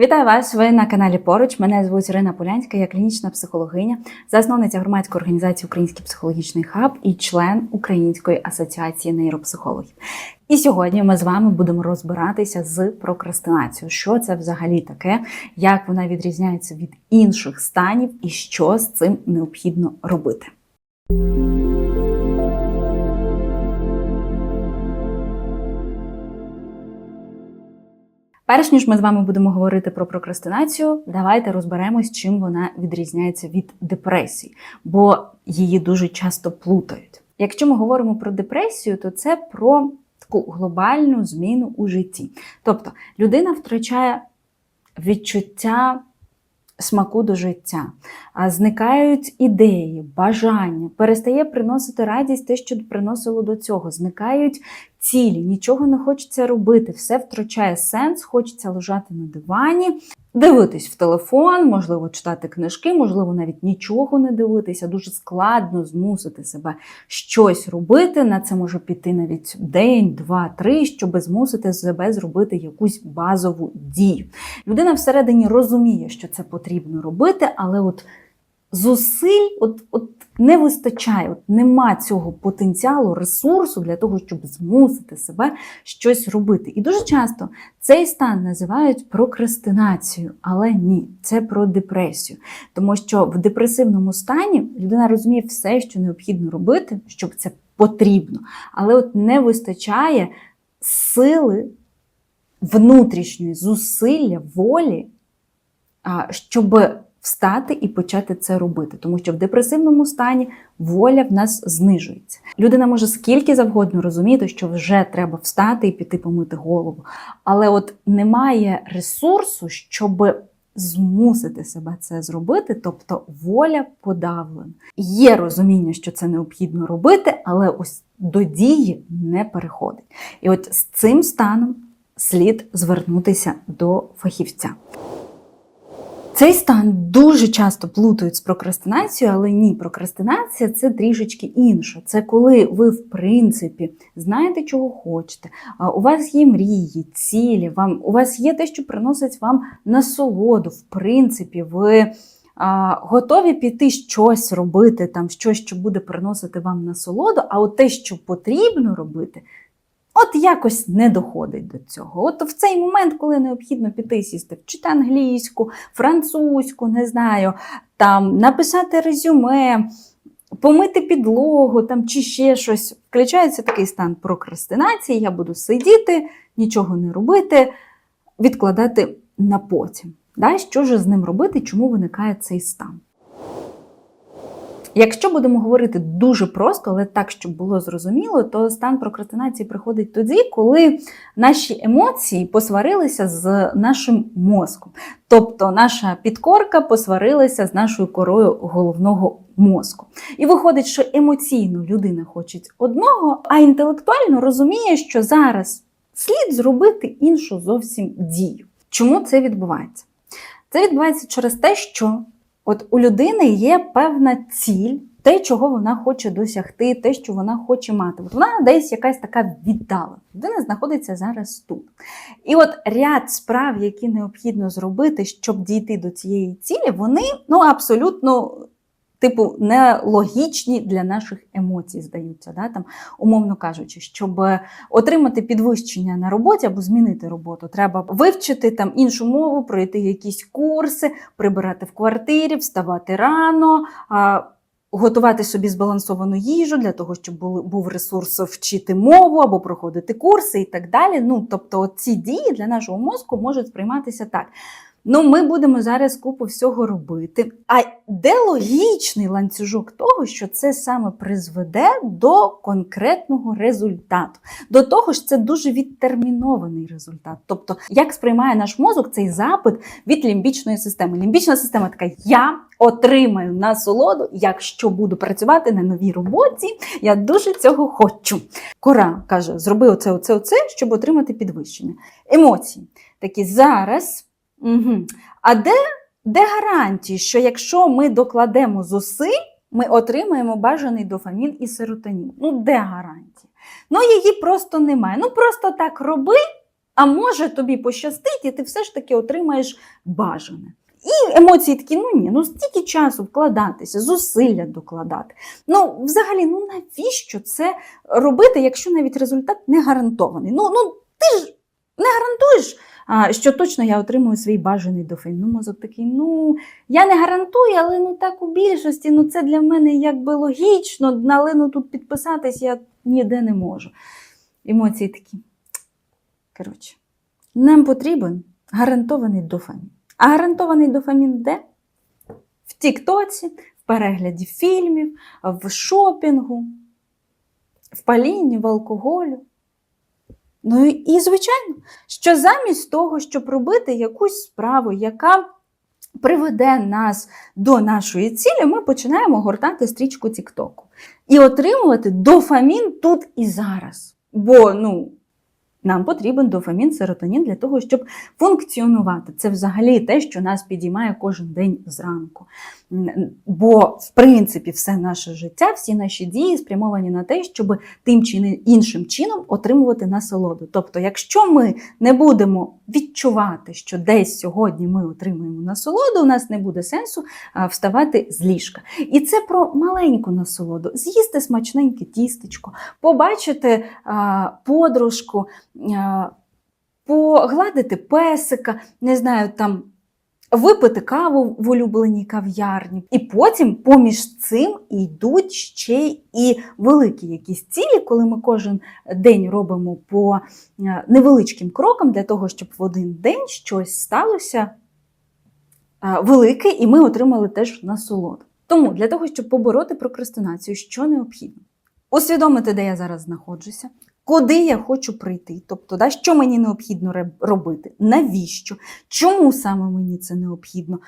Вітаю вас! Ви на каналі Поруч. Мене звуть Ірина Полянська, я клінічна психологиня, засновниця громадської організації Український психологічний хаб і член Української асоціації нейропсихологів. І сьогодні ми з вами будемо розбиратися з прокрастинацією. Що це взагалі таке, як вона відрізняється від інших станів і що з цим необхідно робити. Перш ніж ми з вами будемо говорити про прокрастинацію, давайте розберемось, чим вона відрізняється від депресії, бо її дуже часто плутають. Якщо ми говоримо про депресію, то це про таку глобальну зміну у житті. Тобто людина втрачає відчуття смаку до життя, а зникають ідеї, бажання, перестає приносити радість те, що приносило до цього, зникають цілі, нічого не хочеться робити, все втрачає сенс, хочеться лежати на дивані, дивитись в телефон, можливо, читати книжки, можливо, навіть нічого не дивитися. Дуже складно змусити себе щось робити. На це може піти навіть день, два, три, щоб змусити себе зробити якусь базову дію. Людина всередині розуміє, що це потрібно робити, але от зусиль от, от не вистачає, от нема цього потенціалу, ресурсу для того, щоб змусити себе щось робити. І дуже часто цей стан називають прокрастинацією, але ні, це про депресію. Тому що в депресивному стані людина розуміє все, що необхідно робити, щоб це потрібно, але от не вистачає сили внутрішньої зусилля, волі, щоб встати і почати це робити, тому що в депресивному стані воля в нас знижується. Людина може скільки завгодно розуміти, що вже треба встати і піти помити голову, але от немає ресурсу, щоб змусити себе це зробити, тобто воля подавлена. Є розуміння, що це необхідно робити, але ось до дії не переходить. І от з цим станом слід звернутися до фахівця. Цей стан дуже часто плутають з прокрастинацією, але ні, прокрастинація це трішечки інше. Це коли ви, в принципі, знаєте, чого хочете. У вас є мрії, цілі, вам, у вас є те, що приносить вам насолоду. В принципі, ви готові піти щось робити, там, щось, що буде приносити вам насолоду, а от те, що потрібно робити, От якось не доходить до цього. От в цей момент, коли необхідно піти сісти, вчити англійську, французьку, не знаю, там написати резюме, помити підлогу там, чи ще щось, включається такий стан прокрастинації, я буду сидіти, нічого не робити, відкладати на потім. Да? Що ж з ним робити, чому виникає цей стан? Якщо будемо говорити дуже просто, але так, щоб було зрозуміло, то стан прокрастинації приходить тоді, коли наші емоції посварилися з нашим мозком. Тобто наша підкорка посварилася з нашою корою головного мозку. І виходить, що емоційно людина хоче одного, а інтелектуально розуміє, що зараз слід зробити іншу зовсім дію. Чому це відбувається? Це відбувається через те, що От у людини є певна ціль, те, чого вона хоче досягти, те, що вона хоче мати. От вона десь якась така віддала. Людина знаходиться зараз тут. І от ряд справ, які необхідно зробити, щоб дійти до цієї цілі, вони ну, абсолютно. Типу, нелогічні для наших емоцій, здаються, да? там, умовно кажучи, щоб отримати підвищення на роботі або змінити роботу, треба вивчити там іншу мову, пройти якісь курси, прибирати в квартирі, вставати рано, готувати собі збалансовану їжу для того, щоб був ресурс вчити мову або проходити курси і так далі. Ну, Тобто, ці дії для нашого мозку можуть сприйматися так. Ну, ми будемо зараз купу всього робити. А де логічний ланцюжок того, що це саме призведе до конкретного результату? До того ж, це дуже відтермінований результат. Тобто, як сприймає наш мозок цей запит від лімбічної системи? Лімбічна система така: я отримаю насолоду, якщо буду працювати на новій роботі. Я дуже цього хочу. Кора каже: зроби оце, оце, оце, щоб отримати підвищення. Емоції такі зараз. Угу. А де де гарантії, що якщо ми докладемо зусиль, ми отримаємо бажаний дофамін і серотонін? Ну, де гарантії? Ну, її просто немає. Ну, просто так роби, А може тобі пощастить, і ти все ж таки отримаєш бажане. І емоції такі: ну ні, ну стільки часу вкладатися, зусилля докладати. Ну, взагалі, ну навіщо це робити, якщо навіть результат не гарантований? Ну, ну ти ж не гарантуєш, що точно я отримую свій бажаний дофамін. Ну, мозок такий, ну я не гарантую, але ну так у більшості, ну це для мене якби логічно, але ну тут підписатись я ніде не можу. Емоції такі. Коротше, нам потрібен гарантований дофамін. А гарантований дофамін де? В Тіктоці, в перегляді фільмів, в шопінгу, в палінні, в алкоголю. Ну і, звичайно, що замість того, щоб робити якусь справу, яка приведе нас до нашої цілі, ми починаємо гортати стрічку Тіктоку і отримувати дофамін тут і зараз. Бо ну, нам потрібен дофамін, серотонін для того, щоб функціонувати. Це взагалі те, що нас підіймає кожен день зранку. Бо, в принципі, все наше життя, всі наші дії спрямовані на те, щоб тим чи іншим чином отримувати насолоду. Тобто, якщо ми не будемо відчувати, що десь сьогодні ми отримуємо насолоду, у нас не буде сенсу вставати з ліжка. І це про маленьку насолоду: з'їсти смачненьке тістечко, побачити подружку, погладити песика, не знаю, там. Випити каву в улюбленій кав'ярні, і потім поміж цим йдуть ще і великі якісь цілі, коли ми кожен день робимо по невеличким крокам для того, щоб в один день щось сталося велике, і ми отримали теж насолоду. Тому для того, щоб побороти прокрастинацію, що необхідно? Усвідомити, де я зараз знаходжуся, куди я хочу прийти, тобто, да, що мені необхідно робити, навіщо, чому саме мені це необхідно,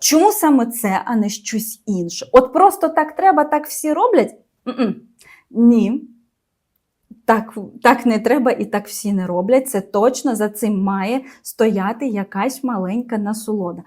чому саме це, а не щось інше. От просто так треба, так всі роблять? М-м. Ні. Так, так не треба і так всі не роблять. Це точно за цим має стояти якась маленька насолода.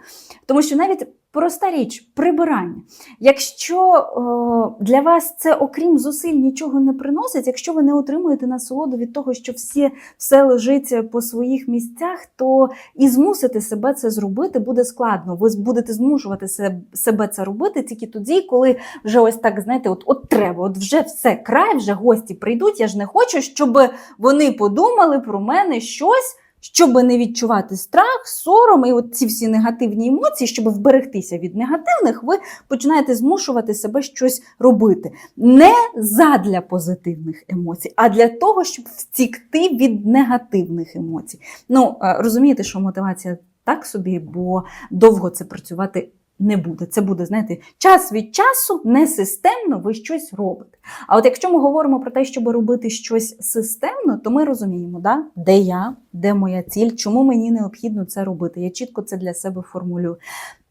Тому що навіть проста річ прибирання. Якщо е, для вас це, окрім зусиль, нічого не приносить, якщо ви не отримуєте насолоду від того, що всі, все лежить по своїх місцях, то і змусити себе це зробити буде складно. Ви будете змушувати себе це робити тільки тоді, коли вже ось так, знаєте, от, от треба, от вже все край, вже гості прийдуть. Я ж не хочу, щоб вони подумали про мене щось. Щоб не відчувати страх, сором і от ці всі негативні емоції, щоб вберегтися від негативних, ви починаєте змушувати себе щось робити. Не задля позитивних емоцій, а для того, щоб втікти від негативних емоцій. Ну, розумієте, що мотивація так собі, бо довго це працювати не буде. Це буде, знаєте, час від часу несистемно ви щось робите. А от якщо ми говоримо про те, щоб робити щось системно, то ми розуміємо, да? де я, де моя ціль, чому мені необхідно це робити. Я чітко це для себе формулюю.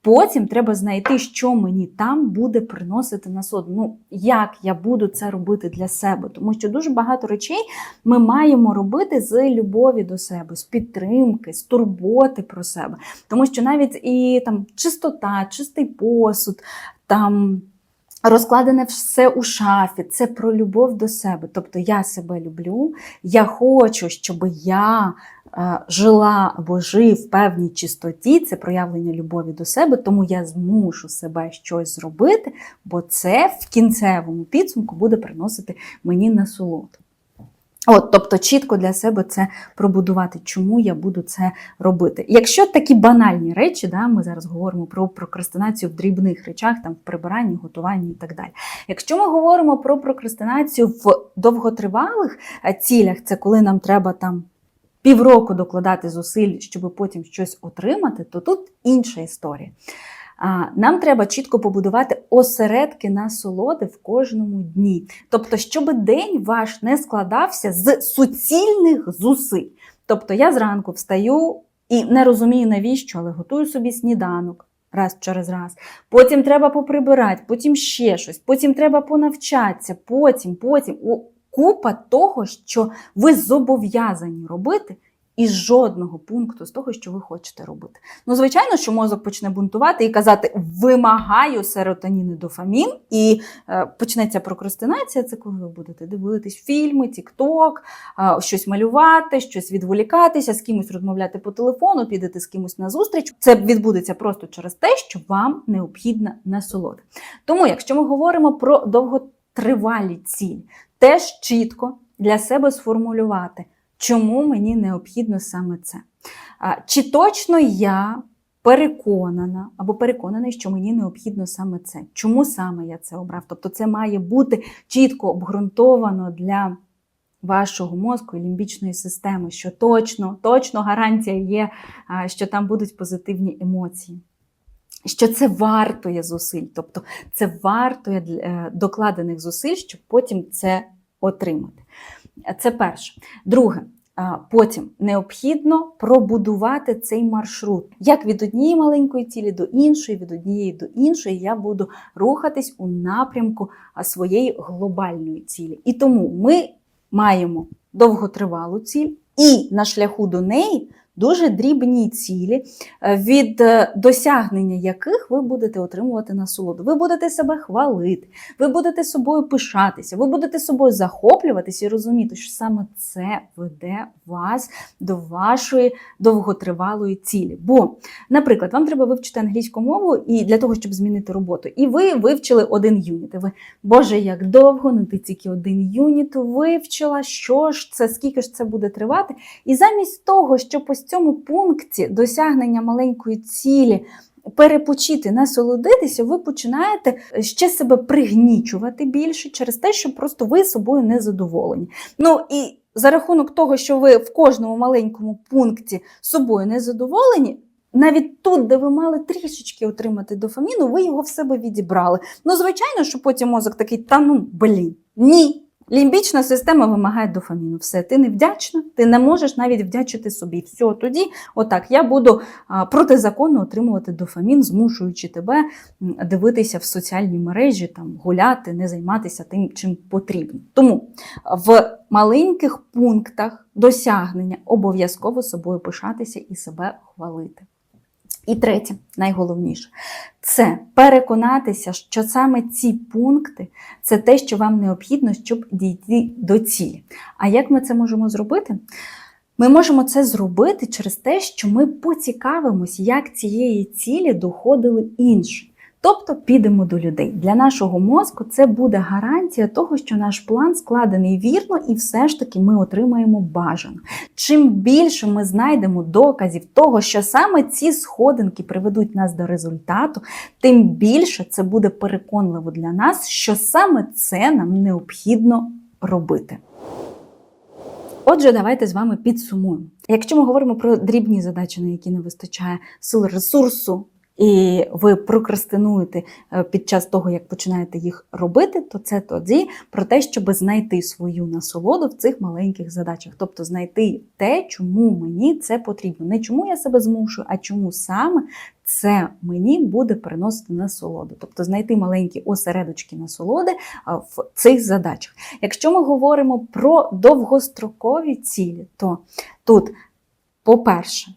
Потім треба знайти, що мені там буде приносити насолоду. Ну, як я буду це робити для себе, тому що дуже багато речей ми маємо робити з любові до себе, з підтримки, з турботи про себе. Тому що навіть і там чистота, чистий посуд, там. Розкладене все у шафі, це про любов до себе. Тобто я себе люблю, я хочу, щоб я е, жила або жив в певній чистоті, це проявлення любові до себе, тому я змушу себе щось зробити, бо це в кінцевому підсумку буде приносити мені насолоду. От, тобто чітко для себе це пробудувати, чому я буду це робити. Якщо такі банальні речі, да, ми зараз говоримо про прокрастинацію в дрібних речах, там в прибиранні, готуванні і так далі. Якщо ми говоримо про прокрастинацію в довготривалих е, цілях, це коли нам треба там півроку докладати зусиль, щоб потім щось отримати, то тут інша історія. Нам треба чітко побудувати осередки насолоди в кожному дні. Тобто, щоб день ваш не складався з суцільних зусиль. Тобто я зранку встаю і не розумію навіщо, але готую собі сніданок. Раз через раз. Потім треба поприбирати, потім ще щось, потім треба понавчатися, потім, потім. О, Купа того, що ви зобов'язані робити, із жодного пункту з того, що ви хочете робити. Ну, звичайно, що мозок почне бунтувати і казати: вимагаю серотонін і дофамін, і е, почнеться прокрастинація. Це коли ви будете дивитись фільми, тік-ток, е, щось малювати, щось відволікатися, з кимось розмовляти по телефону, підете з кимось на зустріч. Це відбудеться просто через те, що вам необхідна насолода. Тому, якщо ми говоримо про довготривалі цілі, теж чітко для себе сформулювати, чому мені необхідно саме це. Чи точно я переконана або переконаний, що мені необхідно саме це? Чому саме я це обрав? Тобто, це має бути чітко обґрунтовано для вашого мозку і лімбічної системи, що точно, точно гарантія є, що там будуть позитивні емоції. Що це вартує зусиль, тобто це вартує е, докладених зусиль, щоб потім це отримати. Це перше. Друге, потім необхідно пробудувати цей маршрут. Як від однієї маленької цілі до іншої, від однієї до іншої, я буду рухатись у напрямку своєї глобальної цілі. І тому ми маємо довготривалу ціль, і на шляху до неї дуже дрібні цілі, е, від е, досягнення яких ви будете отримувати насолоду. Ви будете себе хвалити, ви будете собою пишатися, ви будете собою захоплюватися і розуміти, що саме це веде вас до вашої довготривалої цілі. Бо, наприклад, вам треба вивчити англійську мову і для того, щоб змінити роботу. І ви вивчили один юніт. Ви, Боже, як довго, ну ти тільки один юніт вивчила, що ж це, скільки ж це буде тривати. І замість того, щоб ось цьому пункті досягнення маленької цілі перепочити, насолодитися, ви починаєте ще себе пригнічувати більше через те, що просто ви собою не задоволені. Ну і за рахунок того, що ви в кожному маленькому пункті собою не задоволені. Навіть тут, де ви мали трішечки отримати дофаміну, ви його в себе відібрали. Ну, звичайно, що потім мозок такий, та ну блін, ні. Лімбічна система вимагає дофаміну. Все, ти не вдячна, ти не можеш навіть вдячити собі. Все, тоді, отак, я буду протизаконно отримувати дофамін, змушуючи тебе дивитися в соціальні мережі, там гуляти, не займатися тим, чим потрібно. Тому в маленьких пунктах досягнення обов'язково собою пишатися і себе хвалити. І третє, найголовніше, це переконатися, що саме ці пункти це те, що вам необхідно, щоб дійти до цілі. А як ми це можемо зробити? Ми можемо це зробити через те, що ми поцікавимось, як цієї цілі доходили інші. Тобто підемо до людей. Для нашого мозку це буде гарантія того, що наш план складений вірно, і все ж таки ми отримаємо бажано. Чим більше ми знайдемо доказів того, що саме ці сходинки приведуть нас до результату, тим більше це буде переконливо для нас, що саме це нам необхідно робити. Отже, давайте з вами підсумуємо. Якщо ми говоримо про дрібні задачі, на які не вистачає сил ресурсу, і ви прокрастинуєте е, під час того, як починаєте їх робити, то це тоді про те, щоб знайти свою насолоду в цих маленьких задачах. Тобто знайти те, чому мені це потрібно. Не чому я себе змушую, а чому саме це мені буде приносити насолоду. Тобто знайти маленькі осередочки насолоди в цих задачах. Якщо ми говоримо про довгострокові цілі, то тут, по-перше,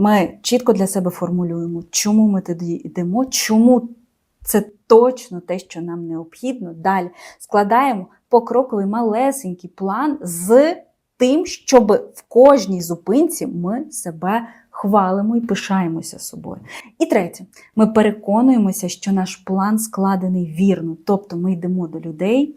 ми чітко для себе формулюємо, чому ми тоді йдемо, чому це точно те, що нам необхідно. Далі складаємо покроковий малесенький план з тим, щоб в кожній зупинці ми себе хвалимо і пишаємося собою. І третє, ми переконуємося, що наш план складений вірно. Тобто ми йдемо до людей,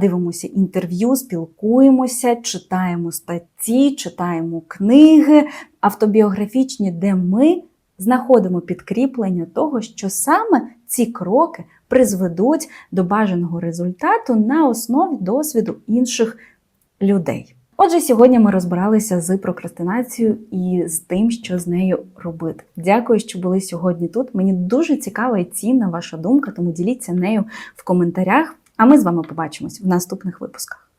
дивимося інтерв'ю, спілкуємося, читаємо статті, читаємо книги автобіографічні, де ми знаходимо підкріплення того, що саме ці кроки призведуть до бажаного результату на основі досвіду інших людей. Отже, сьогодні ми розбиралися з прокрастинацією і з тим, що з нею робити. Дякую, що були сьогодні тут. Мені дуже цікава і цінна ваша думка, тому діліться нею в коментарях. А ми з вами побачимось в наступних випусках.